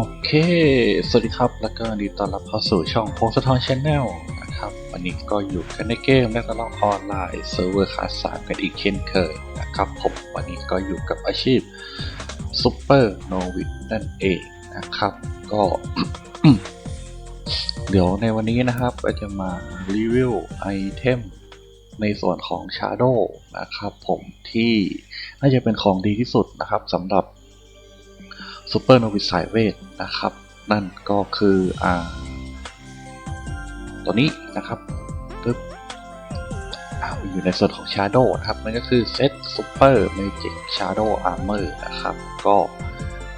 โอเค สวัสดีครับ แล้วก็ยินดีต้อนรับเข้าสู่ช่องพงศธรชแนลนะครับ วันนี้ก็อยู่กันในเกมและตลอดออนไลน์เซิร์ฟเวอร์คาสามกันอีกเช่นเคยนะครับผมวันนี้ก็อยู่กับอาชีพซูเปอร์โนวิดนั่นเองนะครับ ก็ เดี๋ยวในวันนี้นะครับก็จะมารีวิวไอเทมในส่วนของ Shadow นะครับผมที่น่าจะเป็นของดีที่สุดนะครับสำหรับ ซูเปอร์โนวิสายเวทนะครับ นั่นก็คืออ่าตัวนี้นะครับปึ๊บอ่าอยู่ในส่วนของ Shadow นะครับนั่นก็คือเซตซูเปอร์เมจิกชาร์โดอาร์เมอร์นะครับ ก็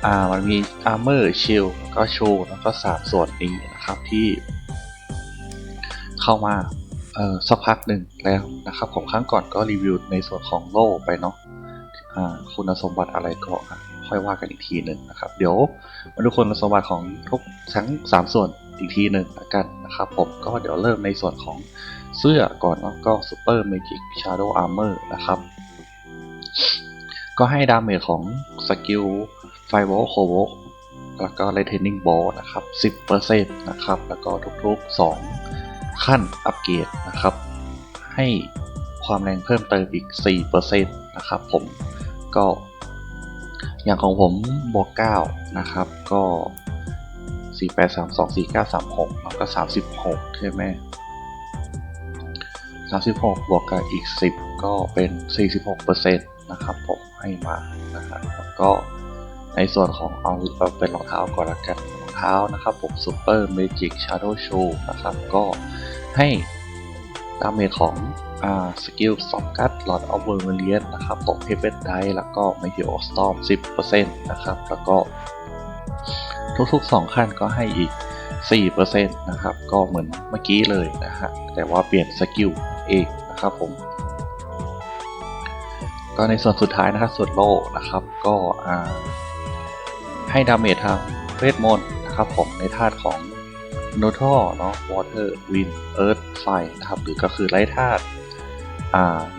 อ่ามันมี Armor Shield แล้วก็โชูแล้วก็3ส่วนนี้นะครับที่ เข้ามาเออสักพักหนึ่งแล้วนะครับผมครั้งก่อนก็รีวิวในส่วนของโล่ไปเนาะคุณสมบัติอะไรก็ ค่อยว่ากันอีกทีหนึ่งนะครับ เดี๋ยวมาดูคุณสมบัติของทุกทั้ง 3 ส่วนอีกทีหนึ่งละกันนะครับผมก็เดี๋ยวเริ่มในส่วนของเสื้อก่อนเนาะก็ Super Magic Shadow Armor นะครับ ก็ให้ดาเมจของสกิลไฟโวโคโวแล้วก็ Lightning Ball นะครับ 10%นะครับ แล้วก็ทุกๆ 2 ขั้นอัปเกรดนะครับ ให้ความแรงเพิ่มเติมอีก 4%นะครับผมก็ อย่างของผมบวก9นะครับ ก็ 4 8 3 2 4 9 3 6แล้วก็ 36 ใช่ไหม 36 บวกกับอีก 10 ก็เป็น 46%นะครับผมให้มานะครับแล้วก็ในส่วนของเอาเป็นรองเท้าก่อนละกันรองเท้านะครับผม Super Magic Shadow Shoe นะครับ ก็ให้ดาเมจของ สกิลสองกัดหลอดออฟเวอร์เมเลียนนะครับผมเพเป d ไดแล้วก็ m e t e o Storm 10%นะครับ แล้วก็ทุกๆ 2 ขั้นก็ให้อีก 4%นะครับ ก็เหมือนเมื่อกี้เลยนะฮะ แต่ว่าเปลี่ยนสกิลเองนะครับผม ก็ในส่วนสุดท้ายนะครับส่วนโลนะครับ ก็ให้ดาเมจทางเวทมนต์นะครับผมในธาตุของ n o t r เนาะ water wind earth ไฟนะครับ หรือก็คือไร้ธาตุ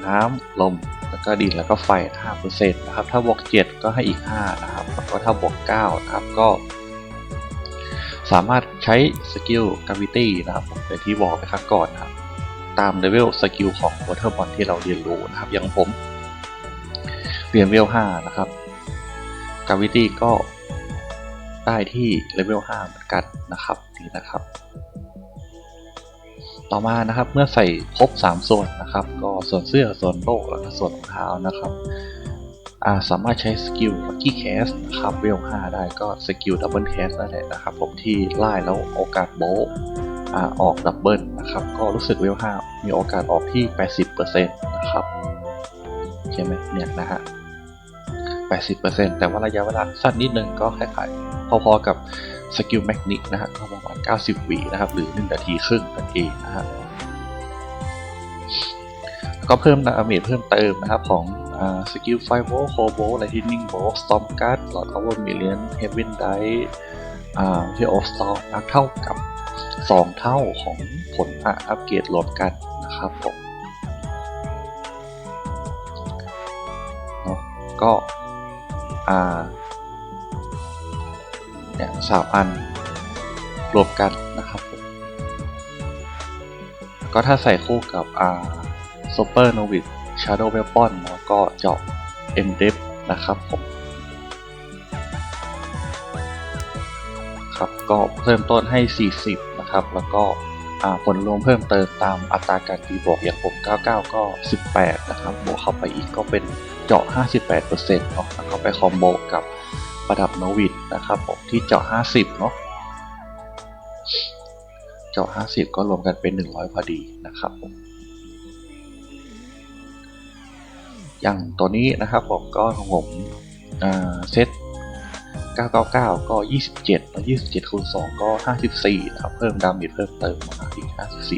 น้ำลมแล้วก็ดินแล้วก็ไฟ5%นะครับถ้าบวก 7 ก็ให้อีก5นะครับแล้วก็ถ้าบวก9นะครับก็ สามารถใช้สกิล gravity นะครับผมแต่ที่บอกไปครั้งก่อนนะครับตามเลเวลสกิลของ water bond ที่เราเรียนรู้นะครับอย่างผมเรียนเลเวล5นะครับ gravity ก็ได้ที่เลเวล5เหมือนกันนะครับนี่นะครับ ต่อมานะครับเมื่อใส่ครบ 3 ส่วนนะครับ ก็ส่วนเสื้อส่วนโลกแล้วก็ส่วนรองเท้านะครับาสามารถใช้สกิล Lucky Cast นะครับเวล5ได้ก็สกิล Double Cast นั่นแหละนะครับ ผมที่ไล่แล้วโอกาสโบะอออกดับเบิลนะครับก็รู้สึกเวล5มีโอกาสออกที่ 80%นะครับใช่ไหมเนี่ยนะฮะ80%แต่ว่าระยะเวลาสั้นนิดนึงก็คล้ายๆพอๆกับ สกิลแมกนิกนะฮะก็ประมาณ 90วินะครับ หรือ 1 นาทีครึ่งนั่นเองนะฮะก็เพิ่มดาเมจเพิ่มเติมนะครับของสกิลไฟโวโคโบไลทินิ่งโบสตอมการ์ดหลอดอเวอร์มิเลียนเฮเวนไดอ่าเทโอสตอมนะเท่ากับ 2 เท่าของผลอัปเกรดรวมกันนะครับผมก็อ่า เนี่ยสามอันรวมกันนะครับผมก็ถ้าใส่คู่กับอ่า Super Novice Shadow Weapon เนาะก็เจาะ M d e p นะครับผมครับก็เพิ่มต้นให้ 40 นะครับ แล้วก็อ่าผลรวมเพิ่มเติมตามอัตราการตีบวกอย่างผม 99 ก็ 18 นะครับ บวกเข้าไปอีกก็เป็นเจาะ 58%เนาะแล้วก็ไปคอมโบกับ ประดับโนวิดนะครับผมที่เจาะ 50 เนาะเจาะ 50 ก็รวมกันเป็น 100 พอดีนะครับผมอย่างตัวนี้นะครับผมก็ของผมอ่าเซต999 ก็ 27แล้ว27คูณ2ก็ 54นะครับเพิ่มดาเมจเพิ่มเติมมาอีก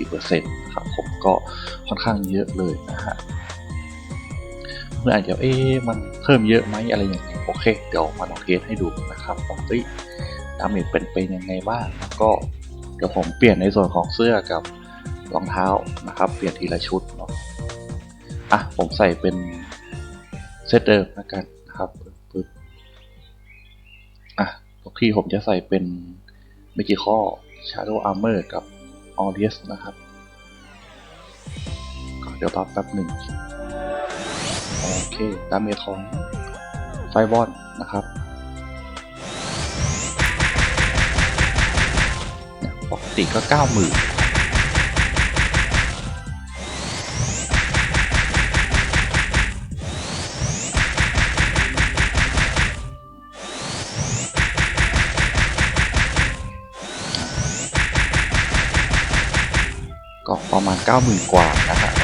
54%นะครับผมก็ค่อนข้างเยอะเลยนะฮะ พื่อนอาจจะเอ๊ะมันเพิ่มเยอะไหมอะไรอย่างเงี้ยโอเค เดี๋ยวมาลองเทสให้ดูนะครับว่าเฮ้ยดาเมจเป็นเป็นยังไงบ้างแล้วก็เดี๋ยวผมเปลี่ยนในส่วนของเสื้อกับรองเท้านะครับ เปลี่ยนทีละชุดเนาะอะผมใส่เป็นเซตเดิมแล้วกันนะครับปึ๊บอะทุกที่ผมจะใส่เป็น Magical Shadow Armor กับ Aureus นะครับก็เดี๋ยวรอแป๊บหนึ่ง โอเคดาเมจของไฟบอลนะครับปกติก็เก้าหมื่นก็ประมาณเก้าหมื่นกว่านะฮะเ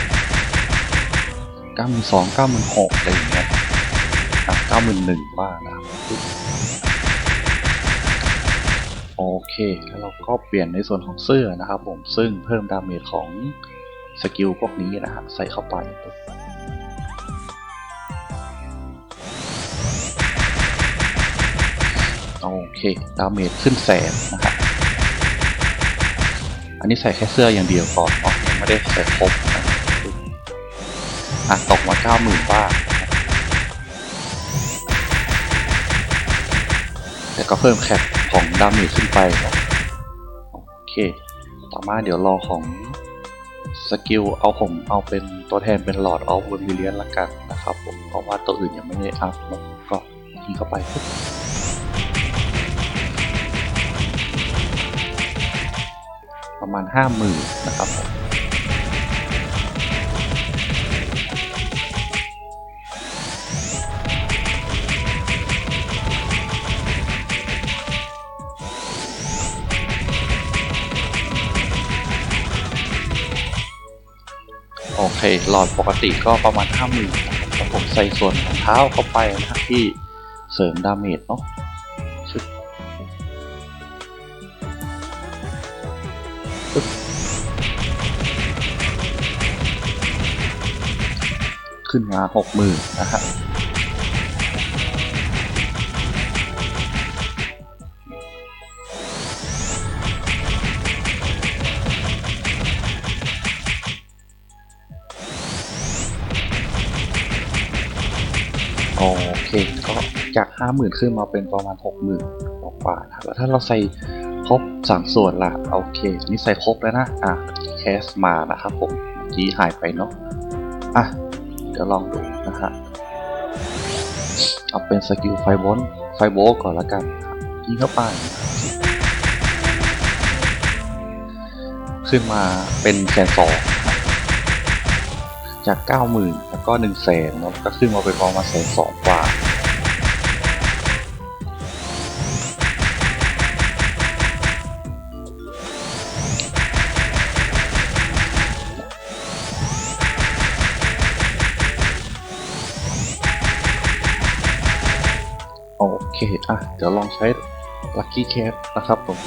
ก้าหมื่นสองเก้าหมื่นหกอะไรอย่างเงี้ยเก้าหมื่นหนึ่งบ้างนะครับโอเค แล้วเราก็เปลี่ยนในส่วนของเสื้อนะครับผม ซึ่งเพิ่มดาเมจของสกิลพวกนี้นะฮะใส่เข้าไปโอเค ดาเมจขึ้นแสนนะครับ อันนี้ใส่แค่เสื้ออย่างเดียวก่อนเนาะยังไม่ได้ใส่ครบนะ อะตกมาเก้าหมื่นบ้างแต่ก็เพิ่มแคปของดาเมจขึ้นไปโอเค ต่อมาเดี๋ยวรอของสกิลเอาผมเอาเป็นตัวแทนเป็นหลอดเอาเวอร์มิเลียนละกันนะครับผมเพราะว่าตัวอื่นยังไม่ได้อัพนะก็ยิงเข้าไปปุ๊บประมาณห้าหมื่นนะครับผม เคหลอดปกติก็ประมาณห้าหมื่นผมใส่ส่วนของเท้าเข้าไปนะที่เสริมดาเมจเนาะขึ้นมาหกหมื่นนะฮะ โอเคก็จากห้าหมื่นขึ้นมาเป็นประมาณหกหมื่นกว่านะครับแล้วถ้าเราใส่ครบสามส่วนละโอเคนี่ใส่ครบแล้วนะอะแคสมานะครับผมเมื่อกี้หายไปเนาะอะเดี๋ยวลองดูนะฮะเอาเป็นสกิลไฟบอลไฟโบลก่อนละกันยิงเข้าไปขึ้นมาเป็นแสนสองจากเก้าหมื่น แล้วก็หนึ่งแสนแล้วก็ขึ้นมาเป็นประมาณแสนสองกว่าโอเค อะ เดี๋ยวลองใช้ Lucky Cat นะครับผม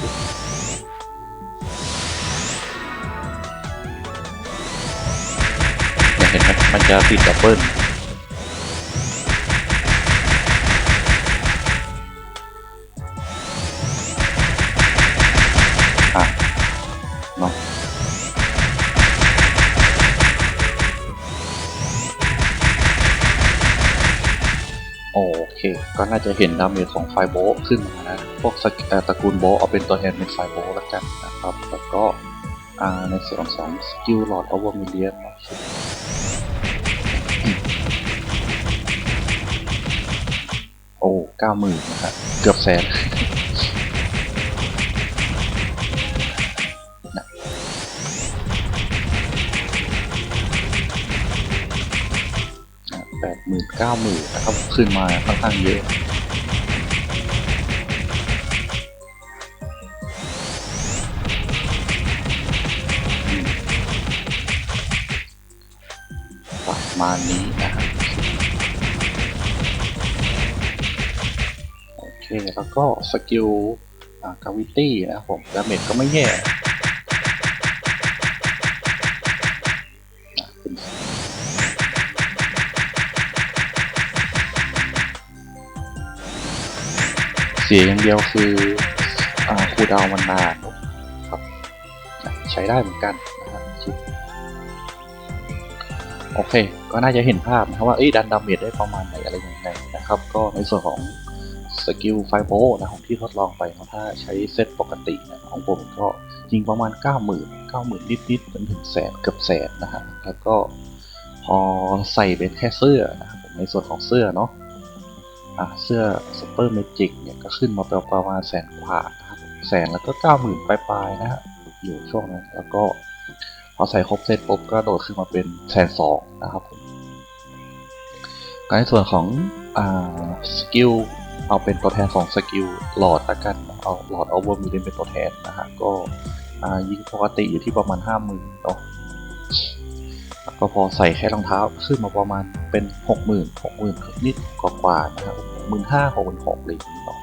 จะติดดับเบิลอะเนาโอเค ก็น่าจะเห็นดาเมจของไฟโบขึ้นมานะ พวกสกเอ่อตระกูลโบเอาเป็นตัวแทนเป็นไฟโบแล้วกันนะครับ แล้วก็อ่าในส่วนของสกิลหลอดอเวอร์มิเลียน อ้เก้าหมื่นนะครับเกือบแสนแปดหมื่นเก้าหมื่นนะครับขึ้นมาค่อนข้างเยอะประมาณนี้นะครับโอเค แล้วก็สกิลกาวิตี้นะครับผมดาเมจก็ไม่แย่เสียอย่างเดียวคืออ่าคูดาวมันนานครับ ใช้ได้เหมือนกันนะครับโอเค ก็น่าจะเห็นภาพนะครับว่าเอ้ดันดาเมจได้ประมาณไหนอะไรยังไงนะครับ ก็ในส่วนของ สกิลไฟโบนะของที่ทดลองไปนะถ้าใช้เซตปกตินะของผมก็ยิงประมาณ 9 0 0 0 0 9 0 0 0 0นิดๆจนถึงแสนเกือบแสนนะฮะแล้วก็พอใส่เป็นแค่เสื้อนะครับผมในส่วนของเสื้อเนาะอะเสื้อซูเปอร์เมจิกเนี่ยก็ขึ้นมาประมาณแสนกว่านะครับแสนแล้วก็ 90,000ปลายๆนะฮะอยู่ช่วงนั้นแล้วก็พอใส่ครบเซตปุ๊บก็โดดขึ้นมาเป็นแสนสองนะครับผมการในส่วนของอ่าสกิล เอาเป็นตัวแทนของสกิลหลอดละกันเอาหลอดเอาเวอร์มิเลนเป็นตัวแทนนะฮะก็ยิงปกติอยู่ที่ประมาณห้าหมื่นเนาะก็พอใส่แค่รองเท้าขึ้นมาประมาณเป็นหกหมื่นหกหมื่นนิดกว่าๆนะครับหกหมื่นห้าหกหมื่นหกเลยเนาะ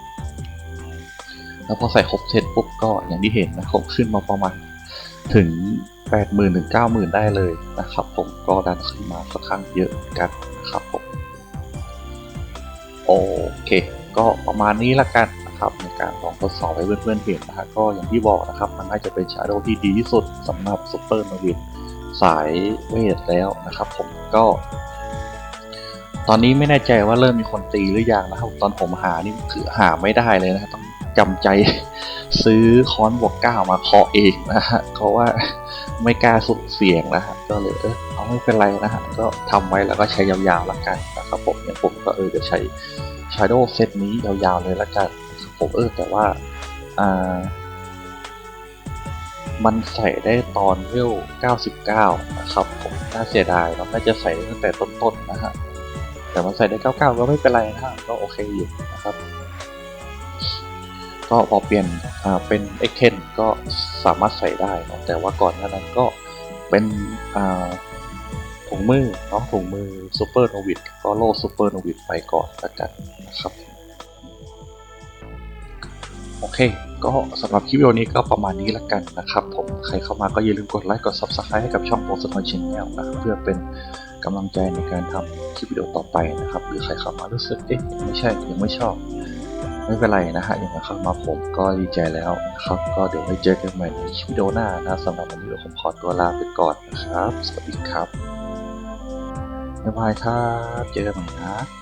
แล้วพอใส่ครบเซตปุ๊บก็อย่างที่เห็นนะครับขึ้นมาประมาณถึง80,000ถึง90,000ได้เลยนะครับ ผมก็ดันขึ้นมาค่อนข้างเยอะกันนะครับผมโอเค ก็ประมาณนี้ละกันนะครับในการลองทดสอบให้เพื่อนๆเห็นนะฮะก็อย่างที่บอกนะครับ มันน่าจะเป็นชาโดที่ดีที่สุดสำหรับซุปเปอร์มาวินสายเวทแล้วนะครับ ผมก็ตอนนี้ไม่แน่ใจว่าเริ่มมีคนตีหรือยังนะครับตอนผมหานี่คือหาไม่ได้เลยนะต้องจำใจซื้อค้อนบวกเก้ามาเคาะเองนะฮะเพราะว่าไม่กล้าสุดเสียงนะฮะก็เลยเออเอาไม่เป็นไรนะฮะก็ทำไว้แล้วก็ใช้ยาวๆละกันนะครับผมอย่างผมก็เออเดี๋ยวใช้ Shadow เซตนี้ยาวๆเลยละกันผมเออแต่ว่าอ่า มันใส่ได้ตอนเวล99 นะครับ ผมน่าเสียดายเนาะน่าจะใส่ตั้งแต่ต้นๆนะฮะแต่มันใส่ได้ 99 ก็ไม่เป็นไรนะก็โอเคอยู่นะครับ ก็พอเปลี่ยนอ่าเป็น X10 ก็สามารถใส่ได้นะแต่ว่าก่อนหน้านั้นก็เป็นอ่า ถุงมือเนาะถุงมือซูเปอร์โนวิดก็โล่ซูเปอร์โนวิดไปก่อนละกันนะครับโอเค ก็สำหรับคลิปวิดีโอนี้ก็ประมาณนี้ละกันนะครับผมใครเข้ามาก็อย่าลืมกดไลค์กด Subscribe ให้กับช่องโปรสตอนชแนลนะครับเพื่อเป็นกำลังใจในการทำคลิปวิดีโอต่อไปนะครับ หรือใครเข้ามารู้สึกเอ๊ะไม่ใช่ยังไม่ชอบ ไม่เป็นไรนะฮะยังไงเข้ามาผมก็ดีใจแล้วนะครับ ก็เดี๋ยวไว้เจอกันใหม่ในคลิปวิดีโอหน้านะสำหรับวันนี้ผมขอตัวลาไปก่อนนะครับ สวัสดีครับ บ๊ายบายครับ เจอกันใหม่นะ